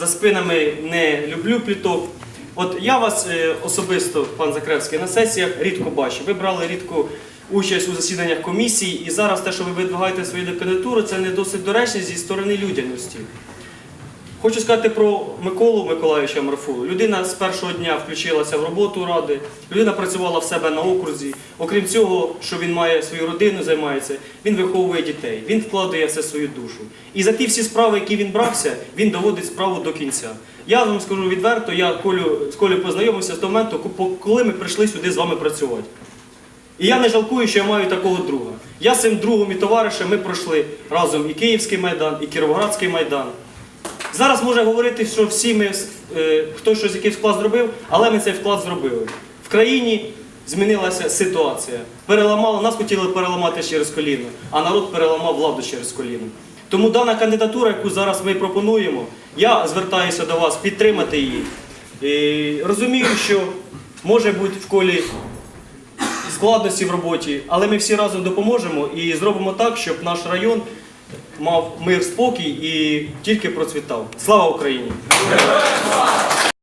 за спинами не люблю пліток. От я вас е, особисто, пан Закревський, на сесіях рідко бачу. Ви брали рідко участь у засіданнях комісії, і зараз те, що ви видвигаєте свою кандидатуру, це не досить доречно зі сторони людяності. Хочу сказати про Миколу Миколаївича Марфулу. Людина з першого дня включилася в роботу ради, людина працювала в себе на окрузі. Окрім цього, що він має свою родину, займається, він виховує дітей, він вкладає все свою душу. І за ті всі справи, які він брався, він доводить справу до кінця. Я вам скажу відверто, я Колю, з Колею познайомився з того моменту, коли ми прийшли сюди з вами працювати. І я не жалкую, що я маю такого друга. Я з цим другом і товаришем ми пройшли разом і Київський майдан, і Кіровоградський майдан. Зараз може говорити, що всі ми е, хто щось якийсь вклад зробив, але ми цей вклад зробили. В країні змінилася ситуація. Переламали, нас хотіли переламати через коліно, а народ переламав владу через коліно. Тому дана кандидатура, яку зараз ми пропонуємо, я звертаюся до вас підтримати її. І розумію, що може бути в колі складності в роботі, але ми всі разом допоможемо і зробимо так, щоб наш район мав мир, спокій і тільки процвітав. Слава Україні!